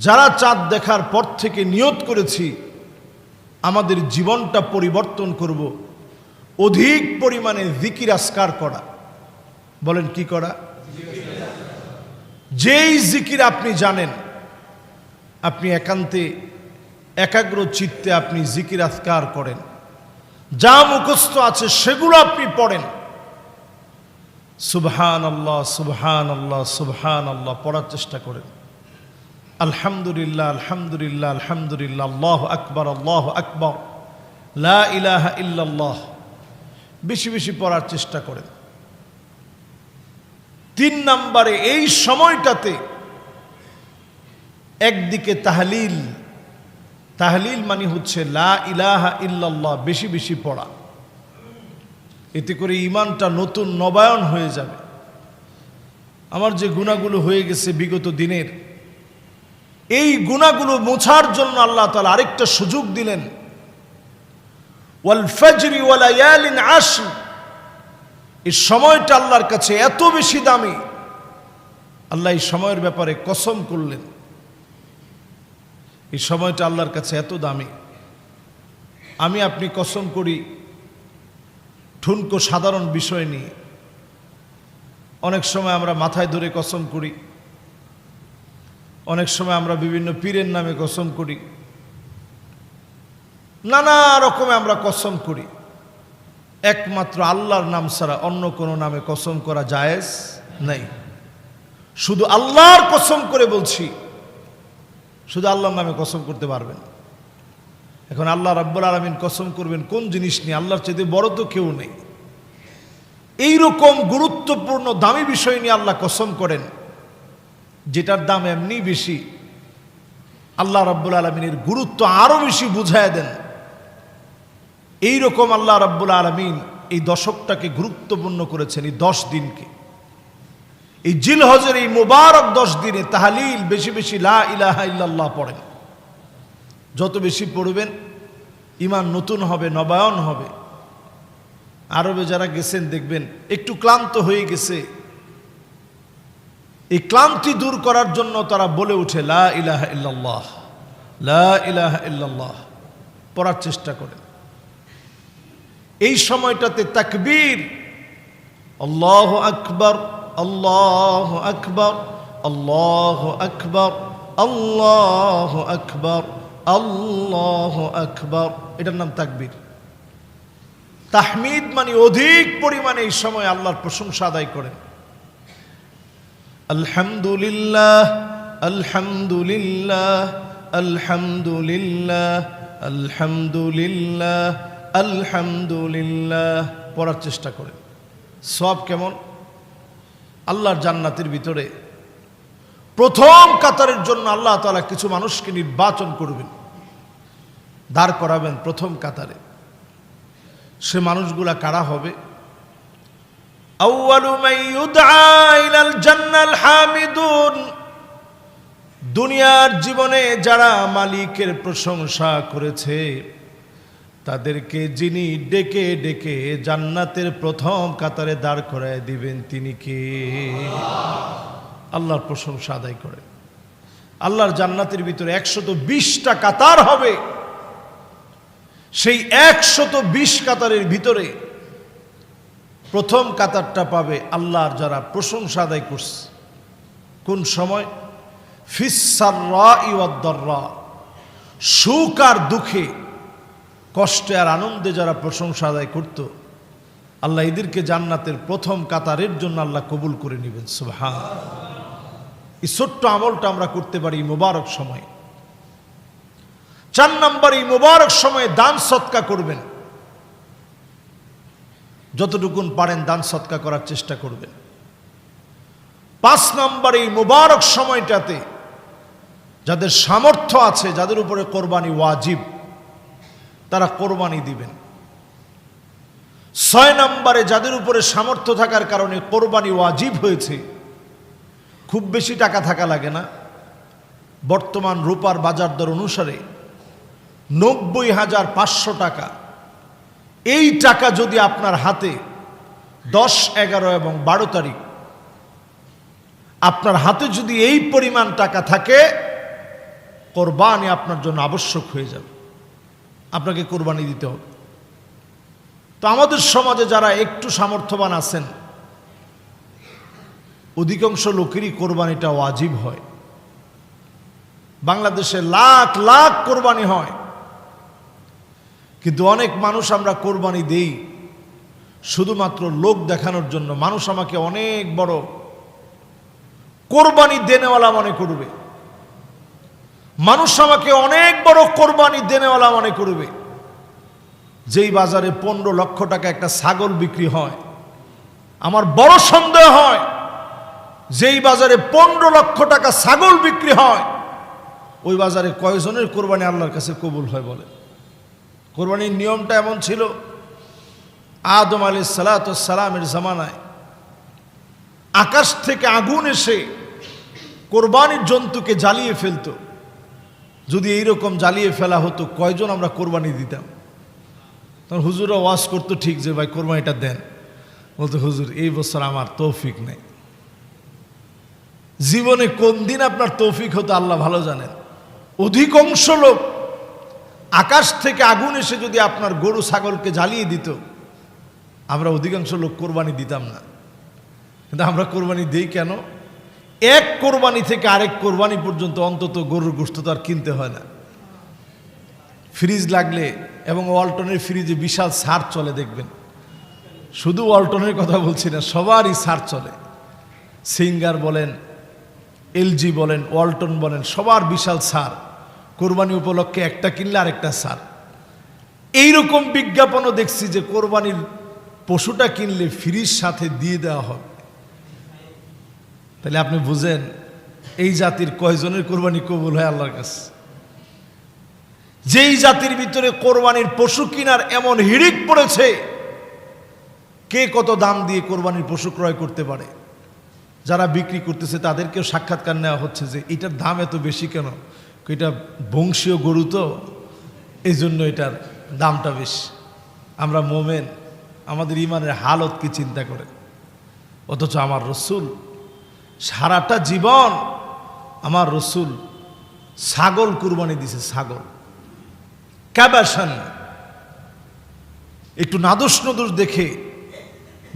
যারা চাঁদ দেখার পর থেকে নিয়ত করেছি, আমাদের জীবনটা পরিবর্তন করব। অধিক পরিমাণে জিকির আসকার করা। বলেন কি করা? যেই জিকির আপনি জানেন, আপনি একান্তে, একাগ্র চিত্তে আপনি জিকির আসকার করেন। যা মুখস্থ আছে সেগুলো আপনি পড়েন। সুবহান আল্লাহ সুবহান আল্লাহ সুবহান আল্লাহ পড়ার চেষ্টা করেন। আলহামদুলিল্লাহ আলহামদুলিল্লাহ আলহামদুলিল্লাহ, আল্লাহ আকবর আল্লাহ আকবর, লা ইলাহা ইল্লাল্লাহ। বেশি বেশি পড়ার চেষ্টা করেন। তিন নম্বরে এই সময়টাতে একদিকে তাহলিল তাহলিল মানে হচ্ছে লা ইলাহা ইল্লাল্লাহ, বেশি বেশি পড়া। এতে করে ইমানটা নতুন নবায়ন হয়ে যাবে। আমার যে গুণাগুলো হয়ে গেছে বিগত দিনের এই গুণাগুলো মোছার জন্য আল্লাহ তালা আরেকটা সুযোগ দিলেন। ওয়াল এই সময়টা আল্লাহর কাছে এত বেশি দামি। আল্লাহ এই সময়ের ব্যাপারে কসম করলেন। এই সময়টা আল্লাহর কাছে এত দামি। আমি আপনি কসম করি, ঠুনকো সাধারণ বিষয় নিয়ে। অনেক সময় আমরা মাথায় ধরে কসম করি। অনেক সময় আমরা বিভিন্ন পীরের নামে কসম করি। নানা রকমে আমরা কসম করি। একমাত্র আল্লাহর নাম ছাড়া অন্য কোনো নামে কসম করা জায়েজ নেই। শুধু আল্লাহর কসম করে বলছি, শুধু আল্লাহর নামে কসম করতে পারবেন এখন আল্লাহ রাব্বুল আলমিন কসম করবেন কোন জিনিস নিয়ে? আল্লাহর চাইতে বড় তো কেউ নেই। এইরকম গুরুত্বপূর্ণ দামি বিষয় নিয়ে আল্লাহ কসম করেন। যেটার দাম এমনি বেশি, আল্লাহ রাব্বুল আলমিনের গুরুত্ব আরও বেশি বুঝায় দেন। এই রকম আল্লাহ রাব্বুল আলমিন এই দশকটাকে গুরুত্বপূর্ণ করেছেন, এই দশ দিনকে। এই জিল হজের এই মোবারক দশ দিনে তাহালিল বেশি বেশি লা ইলাহা ইল্লাল্লাহ পড়েন। যত বেশি পড়বেন ইমান নতুন হবে, নবায়ন হবে। আরবে যারা গেছেন দেখবেন, একটু ক্লান্ত হয়ে গেছে এই ক্লান্তি দূর করার জন্য তারা বলে উঠে লা ইলাহা ইল্লাল্লাহ, লা ইলাহা ইল্লাল্লাহ। পড়ার চেষ্টা করে। এই সময়টাতে তাকবীর, আল্লাহ আকবর আল্লাহ আকবর আল্লাহ আকবর আল্লাহ আকবর আল্লাহ আকবর। এটার নাম তাকবীর। তাহমিদ মানে অধিক পরিমাণে এই সময় আল্লাহর প্রশংসা আদায় করেন। আলহামদুলিল্লাহ আলহামদুলিল্লাহ আলহামদুলিল্লাহ আলহামদুলিল্লাহ আলহামদুলিল্লাহ। পড়ার চেষ্টা করেন। সব কেমন? আল্লাহর জান্নাতের ভিতরে প্রথম কাতারের জন্য আল্লাহ তালা কিছু মানুষকে নির্বাচন করবেন। দাঁড় করাবেন প্রথম কাতারে। সে মানুষগুলা কারা হবে? দুনিয়ার জীবনে যারা মালিকের প্রশংসা করেছে, তাদেরকে যিনি ডেকে ডেকে জান্নাতের প্রথম কাতারে দাঁড় করায় দিবেন তিনি কে? আল্লাহর প্রশংসা আদায় করেন। আল্লাহর জান্নাতের ভিতরে একশত বিশটা কাতার হবে। সেই একশত বিশ কাতারের ভিতরে প্রথম কাতারটা পাবে আল্লাহর যারা প্রশংসা আদায় করছে। কোন সময়? ফিসাররা ইওয়াদ্দররা সুখ আর দুঃখে, কষ্টে আর আনন্দে যারা প্রশংসা আদায় করত, আল্লাহ এদেরকে জান্নাতের প্রথম কাতারের জন্য আল্লাহ কবুল করে নেবেন সুবহান এই ছোট্ট আমলটা আমরা করতে পারি মোবারক সময়। চার নম্বর এই মোবারক সময়ে দান সৎকা করবেন। যতটুকুন পারেন দান সৎকা করার চেষ্টা করবেন। পাঁচ নম্বর এই মোবারক সময়টাতে যাদের সামর্থ্য আছে, যাদের উপরে কোরবানি ওয়াজিব, তারা কোরবানি দিবেন। ছয় নম্বরে যাদের উপরে সামর্থ্য থাকার কারণে কোরবানি ওয়াজিব হয়েছে, খুব বেশি টাকা থাকা লাগে না। বর্তমান রূপার বাজার দর অনুসারে নব্বই হাজার পাঁচশো টাকা এই টাকা যদি আপনার হাতে দশ, এগারো এবং বারো তারিখ, আপনার হাতে যদি এই পরিমাণ টাকা থাকে, কোরবানি আপনার জন্য আবশ্যক হয়ে যাবে। আপনাকে কোরবানি দিতে হবে। তো আমাদের সমাজে যারা একটু সামর্থ্যবান আছেন, অধিকাংশ লোকেরই কোরবানিটা ওয়াজিব হয়। বাংলাদেশে লাখ লাখ কোরবানি হয়। কিন্তু অনেক মানুষ আমরা কোরবানি দেই। শুধুমাত্র লোক দেখানোর জন্য। মানুষ আমাকে অনেক বড় কোরবানি দেনেওয়ালা মনে করবে। মানুষ আমাকে অনেক বড় কোরবানি দেনেওয়ালা মনে করবে। যেই বাজারে পনেরো লক্ষ টাকা একটা ছাগল বিক্রি হয়, আমার বড় সন্দেহ হয়, যেই বাজারে পনেরো লক্ষ টাকা ছাগল বিক্রি হয়, ওই বাজারে কয়জনের কোরবানি আল্লাহর কাছে কবুল হয় বলে? কোরবানির নিয়মটা এমন ছিল, আদম আলী সালাতামের জামানায়। আকাশ থেকে আগুন এসে কোরবানির জন্তুকে জ্বালিয়ে ফেলতো। যদি এইরকম জ্বালিয়ে ফেলা হতো, কয়জন আমরা কোরবানি দিতাম? তখন হুজুরা ওয়াশ করতো, ঠিক যে ভাই, কোরবানিটা দেন। বলতো, হুজুর, এই বছর আমার তৌফিক নেই। জীবনে কোন দিন আপনার তৌফিক হতো, আল্লাহ ভালো জানেন। অধিকাংশ লোক আকাশ থেকে আগুন এসে যদি আপনার গরু ছাগলকে জ্বালিয়ে দিত, আমরা অধিকাংশ লোক কোরবানি দিতাম না। কিন্তু আমরা কোরবানি দিই কেন? এক কোরবানি থেকে আরেক কোরবানি পর্যন্ত অন্তত গরুর গোস্ত তো আর কিনতে হয় না। ফ্রিজ লাগলে এবং ওয়ালটনের ফ্রিজে বিশাল সার চলে, দেখবেন। শুধু ওয়ালটনের কথা বলছি না, সবারই সার চলে। সিঙ্গার বলেন, এলজি বলেন, ওয়ালটন বলেন, সবার বিশাল সার। কোরবানি উপলক্ষে একটা কিনলে আরেকটা সার। এইরকম বিজ্ঞাপনও দেখছি যে কোরবানির পশুটা কিনলে ফ্রিজ সাথে দিয়ে দেওয়া হবে। তাহলে আপনি বুঝেন, এই জাতির কয়জনের কোরবানি কবুল হয় আল্লাহর কাছে? যেই জাতির ভিতরে কোরবানির পশু কিনার এমন হিড়িক পড়েছে, কে কত দাম দিয়ে কোরবানির পশু ক্রয় করতে পারে? যারা বিক্রি করতেছে তাদেরকেও সাক্ষাৎকার নেওয়া হচ্ছে যে এটার দাম এত বেশি কেন? এটা বংশীয় গরু তো এই জন্য এটার দামটা বেশি। আমরা মোমেন, আমাদের ইমানের হালত কি চিন্তা করে? অথচ আমার রসুল, সারাটা জীবন আমার রসুল ছাগল কুরবানি দিছে, ছাগল। ক্যাবাসান। একটু নাদোষ নদোষ দেখে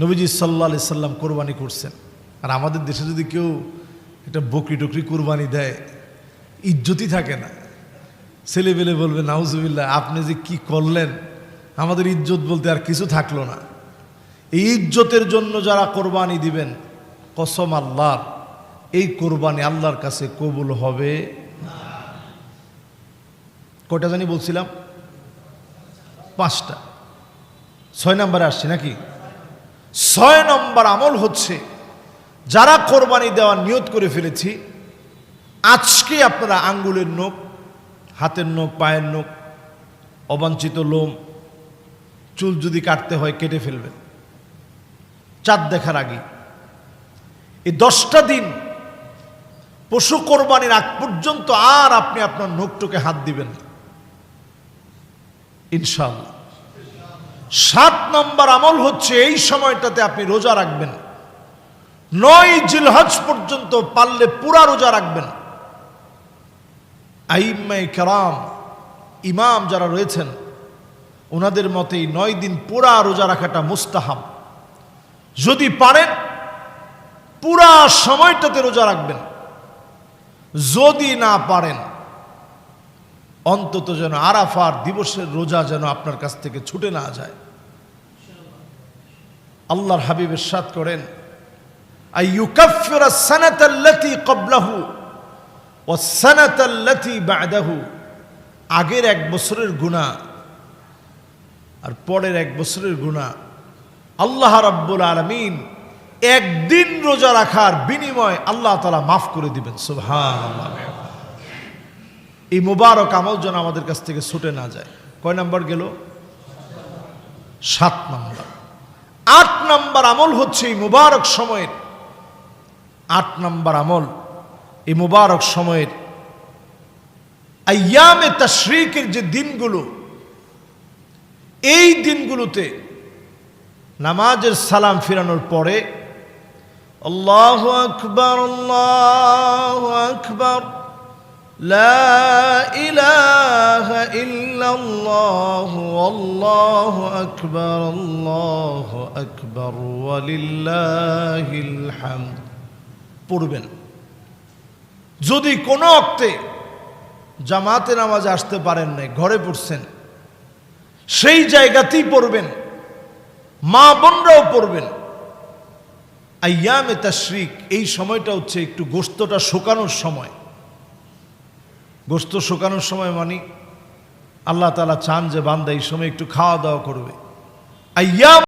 নবীজি সাল্লা সাল্লাম কোরবানি করছেন। আর আমাদের দেশে যদি কেউ একটা বকরি টকরি কোরবানি দেয় ইজ্জতই থাকে না। ছেলেবেলে বলবে, নাউজুবিল্লাহ, আপনি যে কি করলেন? আমাদের ইজ্জত বলতে আর কিছু থাকল না। এই ইজ্জতের জন্য যারা কোরবানি দিবেন, কসম আল্লাহর, এই কোরবানি আল্লাহর কাছে কবুল হবে কয়টা জানি বলছিলাম? পাঁচটা। ছয় নম্বরে আসছি নাকি? ছয় নম্বর আমল হচ্ছে, যারা কোরবানি দেওয়ার নিয়ত করে ফেলেছি আজকে আপনারা আঙ্গুলের নখ, হাতের নখ, পায়ের নখ, অবাঞ্ছিত লোম, চুল যদি কাটতে হয় কেটে ফেলবেন। চাঁদ দেখার আগে। এই দশটা দিন পশু কোরবানির আগ পর্যন্ত আর আপনি আপনার নখটুকে হাত দিবেন ইনশাল্লাহ সাত নম্বর আমল হচ্ছে এই সময়টাতে আপনি রোজা রাখবেন। নয় জিলহজ পর্যন্ত পারলে পুরা রোজা রাখবেন। আইম্মাই কেরাম, ইমাম যারা রয়েছেন, ওনাদের মতে নয় দিন পুরা রোজা রাখাটা মুস্তাহাব। যদি পারেন, পুরা সময়টাতে রোজা রাখবেন। যদি না পারেন, অন্তত যেন আরাফার দিবসের রোজা যেন আপনার কাছ থেকে ছুটে না যায়। আল্লাহর হাবিবের সাথ করেন আই আইয়ুকাফিরা সানাতাল্লাতি ক্বাবলাহু আগের এক বছরের গুনাহ আর পরের এক বছরের গুনাহ। আল্লাহ রাব্বুল আলামিন একদিন রোজা রাখার বিনিময় আল্লাহ তালা মাফ করে দিবেন এই মুবারক আমল যেন আমাদের কাছ থেকে ছুটে না যায়। কয় নাম্বার গেল? সাত নম্বর। আট নম্বর আমল হচ্ছে এই মুবারক সময়ের। আট নম্বর আমল এই মুবারক সময়ের আয়ামে তাশরিকের যে দিনগুলো, এই দিনগুলোতে নামাজের সালাম ফিরানোর পরে আল্লাহ আকবর আকবর আল্লাহ আকবর আল্লাহ আকবর পড়বেন। যদি কোনো অক্তে জামাতে নামাজে আসতে পারেন নাই, ঘরে পড়ছেন, সেই জায়গাতেই পড়বেন, মা বোনরাও পড়বেন। আয়ামে তাশরিক, এই সময়টা হচ্ছে একটু গোস্তটা শুকানোর সময়। গোস্ত শুকানোর সময় মানে আল্লাহ তালা চান যে বান্দা এই সময় একটু খাওয়া দাওয়া করবে। আয়াম